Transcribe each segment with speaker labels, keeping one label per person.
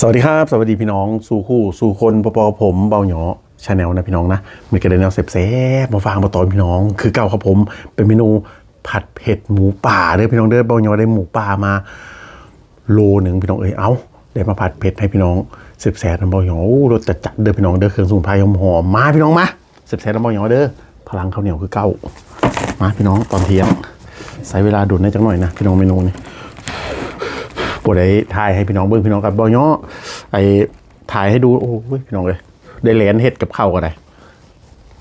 Speaker 1: สวัสดีครับ สวัสดีพี่น้อง สู่คู่ สู่คนปปผมเบาหยอชาแนลนะพี่น้องนะมีกระเด็นแนวเซฟๆมาฟังมาต่อยพี่น้อง คือเก่าครับผมเป็นเมนูผัดเผ็ดหมูป่าเด้อพี่น้องเด้อเบาหยอได้หมูป่ามาโลหนึ่งพี่น้องเอ้ยเอาได้มาผัดเผ็ดให้พี่น้องเซฟแซ่บน้ำเบาหยอโอ้รสจัดจัดเด้อพี่น้องเด้อเครื่องสมุนไพรหอมๆมาพี่น้องมา เซฟแซ่บน้ำเบาหยอเด้อพลังข้าวเหนียวคือเก่ามาพี่น้องตอนเที่ยงใช้เวลาดุนได้จังหน่อยนะพี่น้องเมนูนี้บได้ถ่ายให้พี่น้องเบิ่งพี่น้องกับบอย่อไอ้ถ่ายให้ดูโอ้ยพี่น้องเลยได้เหรียญเฮ็ดกับข้าวก็ได้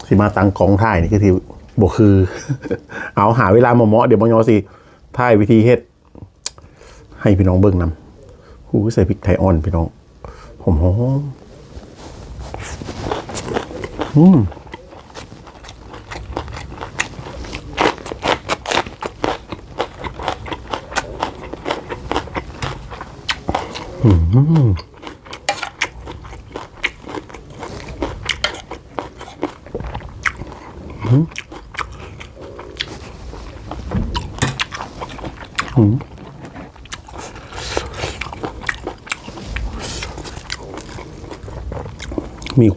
Speaker 1: สิมาตังกองถ่ายนี่ก็ที่บกคือ เอาหาเวลามาเหมาะเดี๋ยวบอย่อสิถ่ายวิธีเฮ็ด ให้พี่น้องเบิ่งนำหูใส่พริกไทยอ่อนพี่น้องหอมหอมอืม มี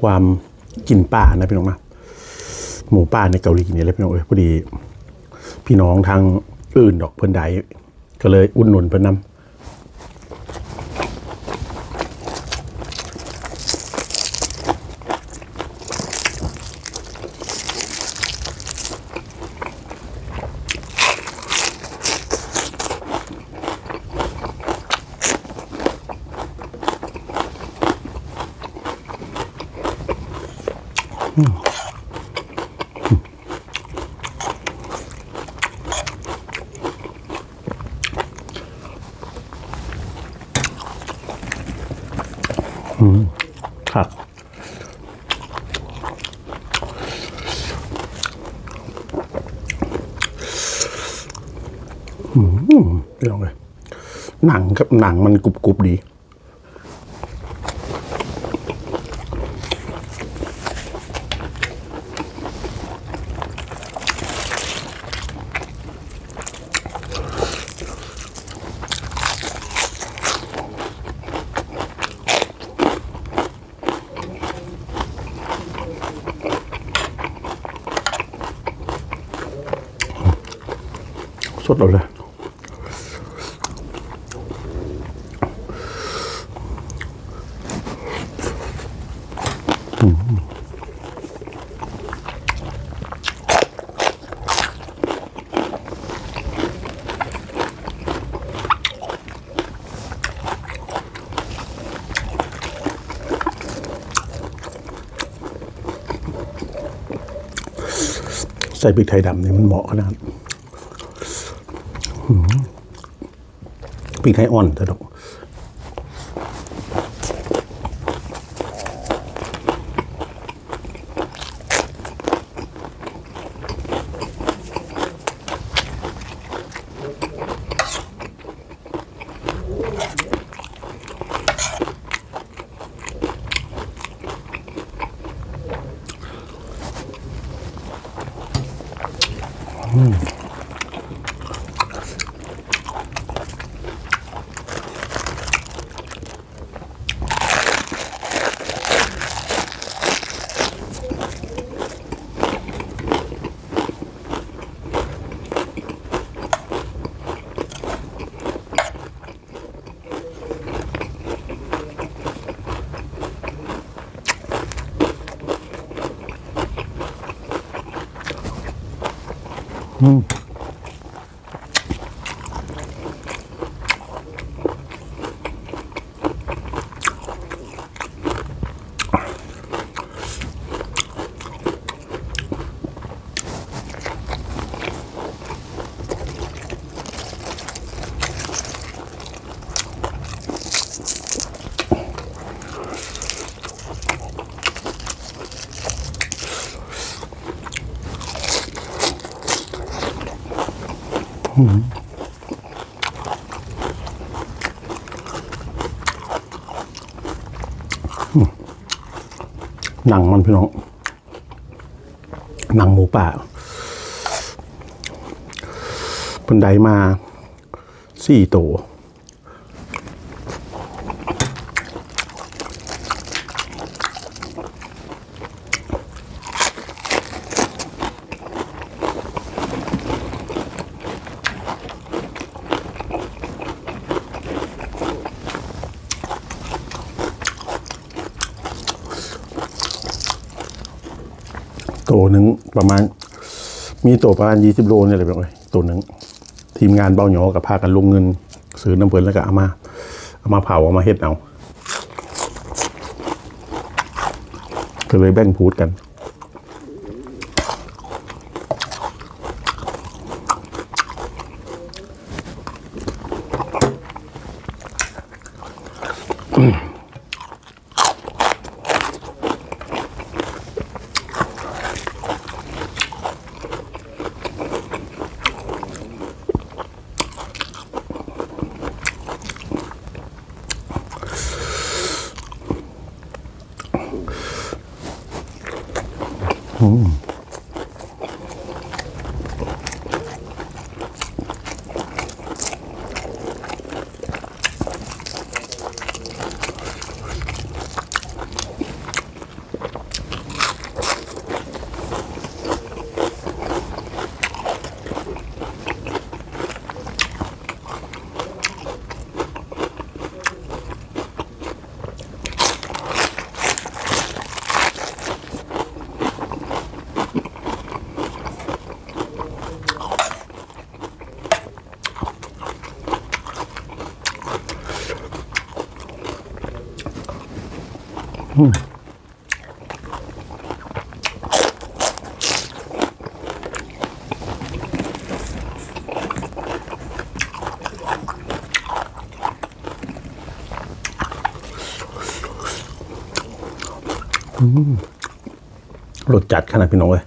Speaker 1: ความกลิ่นป่านะพี่น้องนะหมูป่าในเกาหลีเนี่ยแหละพี่น้องเอ้ยพอดี พี่น้องทางอื่นดอกเพิ่นใดก็เลยอุ่นหนุนเพิ่นนำ หนังครับหนังมันกรุบกรุบดี สดเราเลย ใส่พริกไทยดำเนี่ยมันเหมาะขนาดพริกไทยอ่อนสะดวก หนังมันพี่น้อง หนังหมูป่าเพิ่นได้มาสี่ตัว ตัวหนึ่งประมาณ มีตัวประมาณยี่สิบโลเนี่ยเลยไปตัวหนึ่งทีมงานเบ้าหยอกับพากันลงเงิน ซื้อน้ำเพลินแล้วก็เอามาเอามาเผาเอามาเฮ็ดเอาก็เลยแบ่งพูดกัน รสจัดขนาดพี่น้องเลย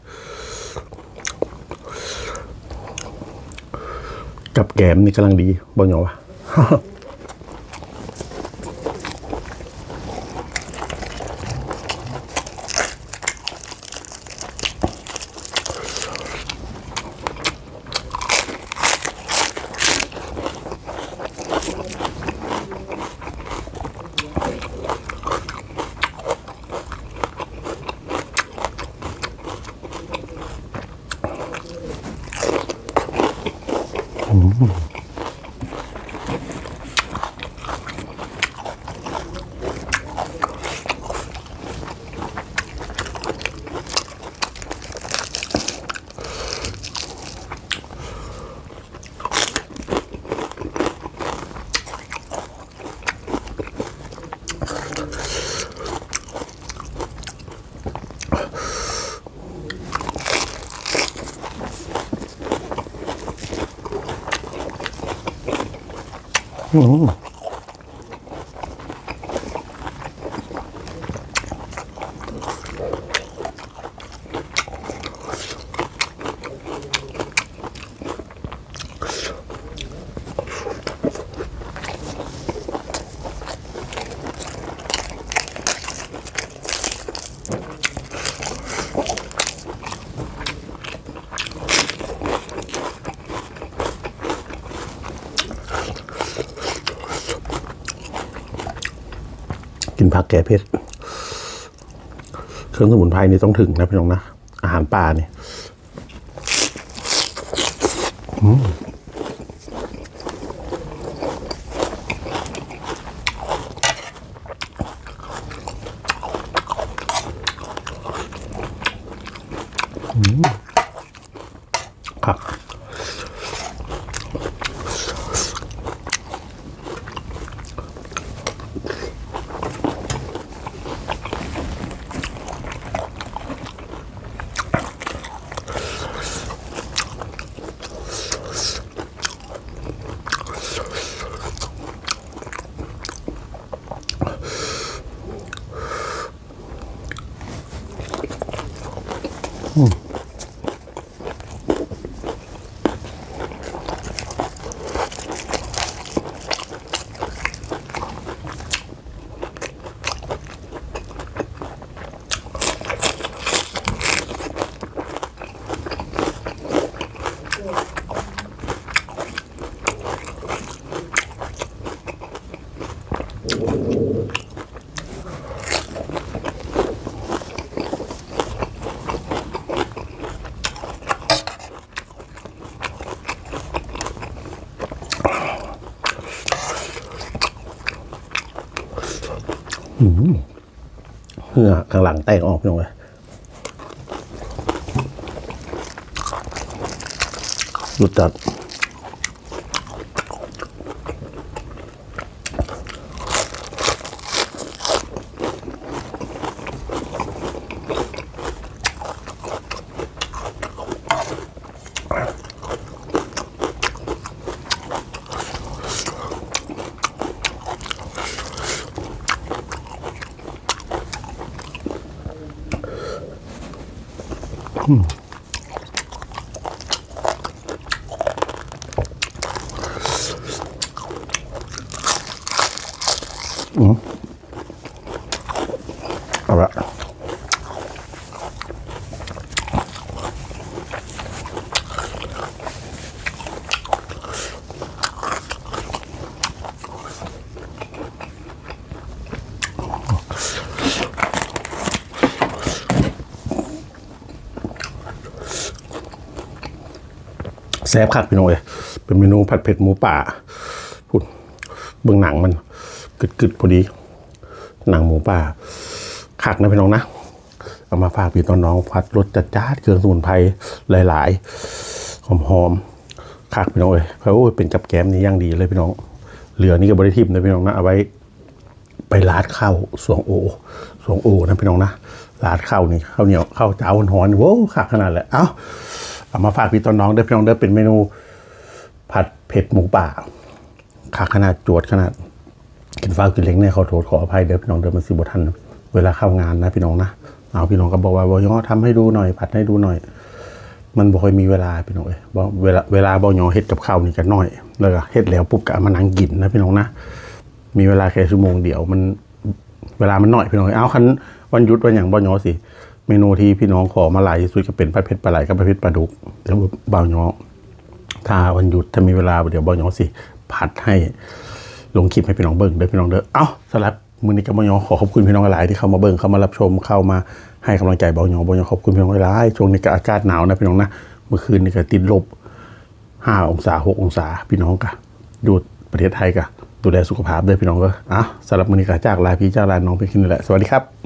Speaker 1: กับแกมนี่กำลังดีบอหยอวะ 嗯。 กินผักแก่เพชรเครื่องสมุนไพรนี่ต้องถึงนะพี่น้องนะ อาหารป่านี่ อ พื่อข้างหลังแตกออกพี่น้องเลยหลุดจัด เอ แซ่บคักพี่น้องเอ้ยเป็นเมนูผัดเผ็ดหมูป่าพูดเบื้องหนังมันกึดๆพอดี หนังหมูป่าคักนะพี่น้องนะ เอามาฝากพี่ตอนน้องพัดรสจัดจ้าเครื่องสมุนไพรหลาย ๆ หอมๆคักพี่น้องเอ้ยเขาโอ้ยเป็นกับแกมนี่ย่างดีเลยพี่น้อง เหลือนี่ก็บริทิมนะพี่น้องนะเอาไว้ ไปลาดข้าวสวงโอสวงโอนะพี่น้องนะลาดข้าวนี่ข้าวเหนียวข้าวเจ้าหอนโว้คักขนาดเลยเอ้า เอามาฝากพี่ตอนน้องเด้อพี่น้องเด้อเป็นเมนู ผัดเผ็ดหมูป่าคักขนาดจวดขนาดกินฟ้ากินเล็กเนี่ยขอโทษขออภัยเด้อพี่น้องเด้อมันสิบทันเวลาเข้างานนะพี่น้องนะเอาพี่น้องก็บอกว่าบอยอทำให้ดูหน่อย ผัดให้ดูหน่อย มันบ่ค่อยมีเวลาพี่น้องเอ้ยบ่เวลาเวลาบอยอเฮ็ดกับข้าวนี่ก็น้อยแล้วก็เฮ็ดแล้วปุ๊บก็เอามานั่งกินนะพี่น้องนะมีเวลาแค่ชั่วโมงเดียวมัน เวลามันน้อยพี่น้องอ้ยเอาคันวันหยุดวันอย่างบอยอสิ เมนูที่พี่น้องขอมาหลายที่สุดก็เป็นผัดเผ็ดปลาไหลกับผัดเผ็ดปลาดุกแล้วบ่าวยอถ้าวันหยุดถ้ามีเวลาเดี๋ยวบอยอสิผัดให้ลงคลิปให้พี่น้องเบิ่งเด้อพี่น้องเด้อเอ้าสำหรับมือนี้กับบอยอขอขอบคุณพี่น้องหลายที่เข้ามาเบิ่งเข้ามารับชมเข้ามาให้กำลังใจบอยอบอยอขอบคุณพี่น้องหลายช่วงนี้ก็อากาศหนาวนะพี่น้องนะเมื่อคืนนี้ก็ติดลบห้าองศาหกองศาพี่น้องกะอยู่ประเทศไทยกะดูแลสุขภาพเด้อพี่น้องเด้ออะสำหรับมือนี้ก็จากลาพี่จากลาน้องไปขึ้นนี่แหละสวัสดีครับ